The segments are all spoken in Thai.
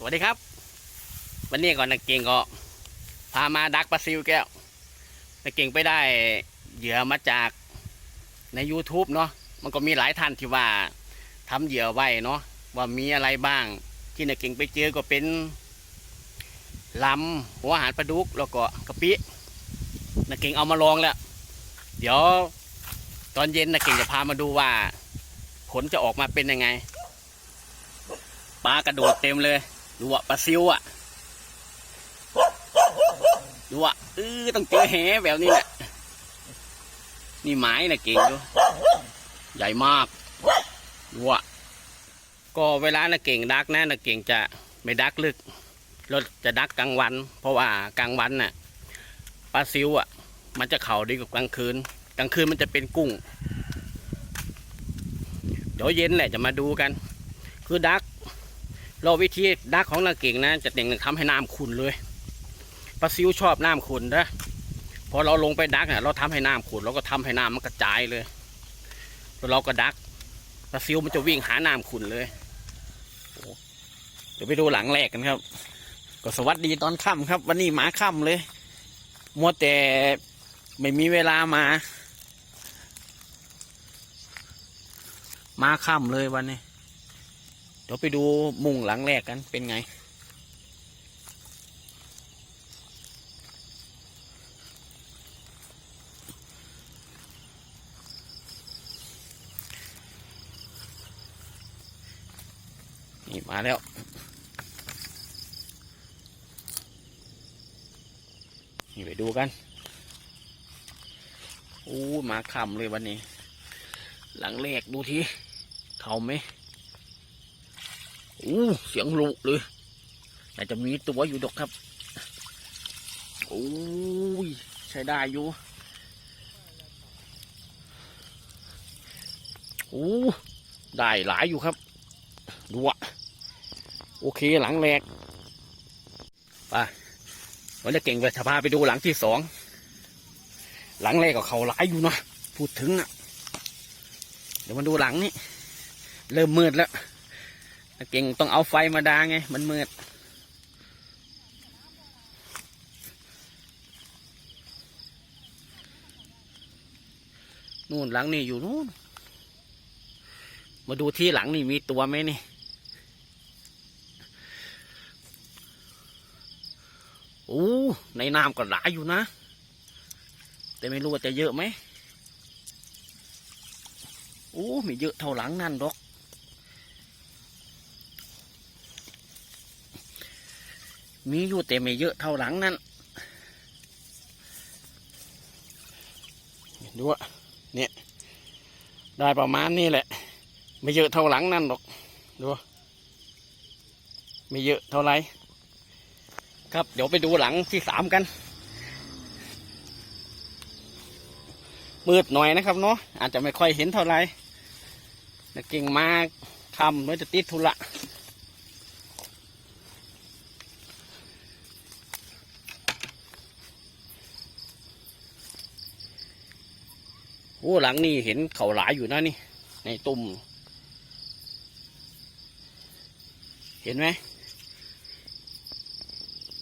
สวัสดีครับ วันนี้ก่อนนักเก่งก็ พามาดักปลาซิวแก้วนักเก่งไปได้เหยื่อมาจากใน YouTube เนาะมันก็มีหลายท่านที่ว่าทำเหยื่อไว้เนาะว่ามีอะไรบ้าง ที่นักเก่งไปเจอก็เป็นลำหัวอาหารปลาดุกแล้วก็กะปินักเก่งเอามาลองแล้ว เดี๋ยวตอนเย็นนักเก่งจะพามาดูว่าผลจะออกมาเป็นยังไงปลากระโดดเต็มเลย ดูอะปลาซิวอะดูอะเออต้องเจอแหแบบนี้แหละ นี่ไม้นะเก่งดูใหญ่มากดูอะก็เวลานะเก่งดักนะนะเก่งจะไม่ดักลึกเราจะดักกลางวัน เพราะว่ากลางวันน่ะปลาซิวอะ มันจะเข่าดีกว่ากลางคืน กลางคืนมันจะเป็นกุ้ง เดี๋ยวเย็นแหละจะมาดูกัน คือดัก เราวิธีดักของนาเก่งนะจะเต่งทำให้น้ำขุ่นเลยปลาซิวชอบน้ำขุ่นนะพอเราลงไปดักเนี่ยเราทำให้น้ำขุ่นเราก็ทำให้น้ำมันกระจายเลยแล้วเราก็ดักปลาซิวมันจะวิ่งหาน้ำขุ่นเลยเดี๋ยวไปดูหลังแรกกันครับ ก็สวัสดีตอนค่ำครับ วันนี้หมาค่ำเลยมัวแต่ไม่มีเวลามา มาค่ำเลยวันนี้ เดี๋ยวไปดูมุงหลังแรกกันเป็นไง นี่มาแล้ว นี่ไปดูกันโอ้มาคำเลยวันนี้ หลังแรกดูทีเขาไหม อู้เสียงลุเลยแต่จะมีตัวอยู่ดอกครับโอ้ยใช้ได้อยู่โอ้ได้หลายอยู่ครับดูอะโอเคหลังแรกไปวันนี้เก่งไปจะพาไปดูหลังที่สองหลังแรกก็เขาหลายอยู่นะพูดถึงอะเดี๋ยวมาดูหลังนี้เริ่มมืดแล้ว เก่งต้องเอาไฟมาดาไง มันมืดนู่นหลังนี่อยู่นู่น มาดูที่หลังนี่มีตัวไหมนี่ โอ้ ในน้ำก็หลายอยู่นะ แต่ไม่รู้ว่าจะเยอะไหมโอ้ ไม่เยอะเท่าหลังนั่นดอก มีอยู่แต่ไม่เยอะเท่าหลังนั้นดูอะเนี่ยได้ประมาณนี้แหละ ไม่เยอะเท่าหลังนั่นหรอกดูไม่เยอะเท่าไรครับเดี๋ยวไปดูหลังที่สามกัน มืดหน่อยนะครับเนาะอาจจะไม่ค่อยเห็นเท่าไหรแต่เก่งมากทำเมื่อจะติดธุระ อ้หลังนี่เห็นเขาหลายอยู่นะนี่ ในตุ่ม เห็นไหม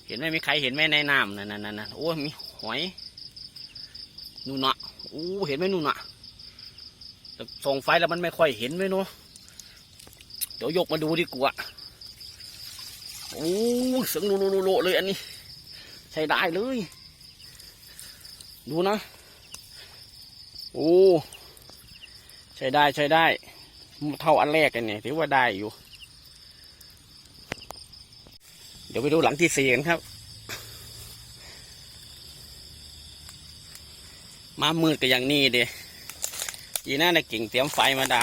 เห็นไหมมีใครเห็นไหมในน้ำนั่นนั่นนั่นโอ้มีหอยนู่นน่ะโอ้เห็นไหมนู่นน่ะแต่ส่องไฟแล้วมันไม่ค่อยเห็นไหมเนาะเดี๋ยวยกมาดูดีกว่าโอ้เสียงโลโลโลโลเลยอันนี้ ใช้ได้เลย ดูนะ โอ้ใช้ได้ใช้ได้เท่าอันแรกกันเนี่ยถือว่าได้อยู่ เดี๋ยวไปดูหลังที่สี่กันครับ มามืดกับอย่างนี้เดียีน่าในกิ่งเตรียมไฟมาดา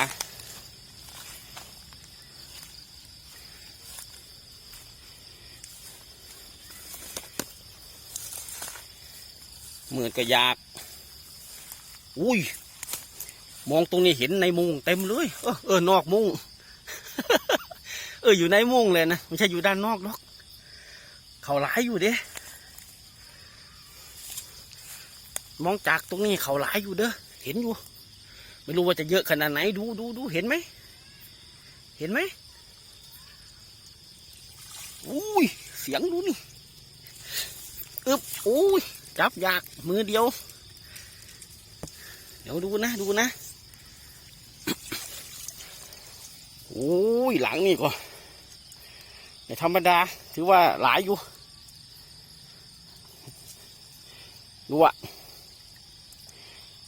มืดก็ยาก อุ้ย มองตรงนี้เห็นในมุงเต็มเลย เออเออนอกมุงเอออยู่ในมุงเลยนะไม่ใช่อยู่ด้านนอกหรอก เขาหลายอยู่เด้มองจากตรงนี้เขาหลายอยู่เด้อเห็นอยู่ ไม่รู้ว่าจะเยอะขนาดไหนดูดูดูเห็นไหมเห็นไหมอุ้ยเสียงดูนี่อึบอุ้ยจับยากมือเดียว เดี๋ยวดูนะดูนะโอ้ยหลังนี่ก็ไม่ธรรมดา ถือว่าหลายอยู่ ดูอะ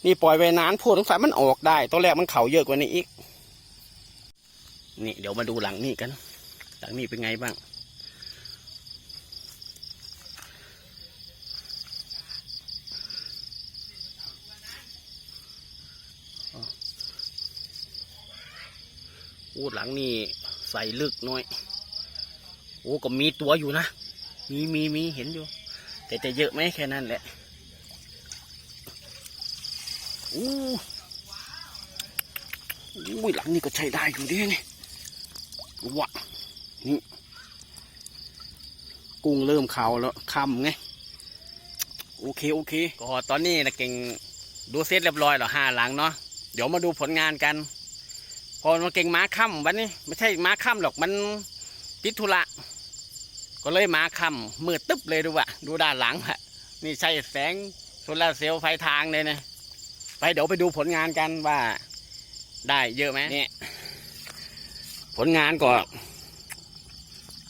นี่ปล่อยไปนานพวกสงสัยมันออกได้ตอนแรกมันเข่าเยอะกว่านี้อีก นี่เดี๋ยวมาดูหลังนี่กัน หลังนี่เป็นไงบ้าง หลังนี่ใส่ลึกหน่อย โอ้ก็มีตัวอยู่นะ มีมีมีเห็นอยู่ แต่จะเยอะไหมแค่นั้นแหละอู้อุ้ยหลังนี่ก็ใช้ได้อยู่ดินี่วะนี่กุ้งเริ่มเขาแล้วคำไง โอเคโอเค ก็ตอนนี้นะเก่งดูเซตเรียบร้อยแล้วห้าหลังเนาะ เดี๋ยวมาดูผลงานกัน พอมาเก่งม้าค่ำวันนี้ ไม่ใช่ม้าค่ำหรอกมันติดธุระก็เลยมาค่ำมืดตึ๊บเลยดูวะดูด้านหลังฮะนี่ใช่แสงโซลาเซลล์ไฟทางเลยนะไปเดี๋ยวไปดูผลงานกันว่า ได้เยอะไหมเนี่ยผลงานก็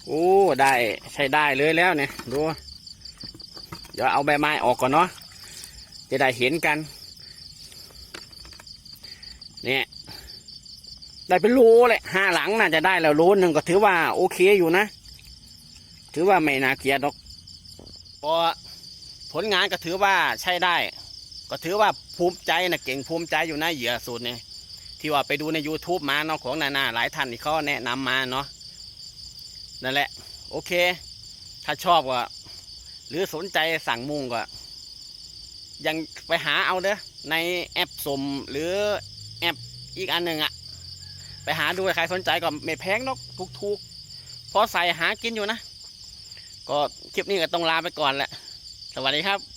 โอ้ได้ใช้ได้เลยแล้วเนี่ยดูเดี๋ยวเอาใบไม้ออกก่อนเนาะจะได้เห็นกัน เนี่ย ได้เป็นโลเลยห้าหลังน่าจะได้แล้วโลหนึ่งก็ถือว่าโอเคอยู่นะ ถือว่าไม่น่าเกลียดหรอกพราะผลงานก็ถือว่าใช้ได้ ก็ถือว่าภูมิใจนะเก่งภูมิใจอยู่นะเหยื่อสูตรเนี่ยที่ว่าไปดูใน YouTube มาเนาะของนานาหลายท่านที่เขาแนะนำมาเนาะนั่นแหละ โอเค ถ้าชอบก็หรือสนใจสั่งมุงก็ ยังไปหาเอาเด้อในแอปสมหรือแอปอีกอันหนึ่งอะ ไปหาดูใครสนใจก็ไม่แพงนกถูกๆพอใส่หากินอยู่นะ ก็คลิปนี้ก็ต้องลาไปก่อนแหละ สวัสดีครับ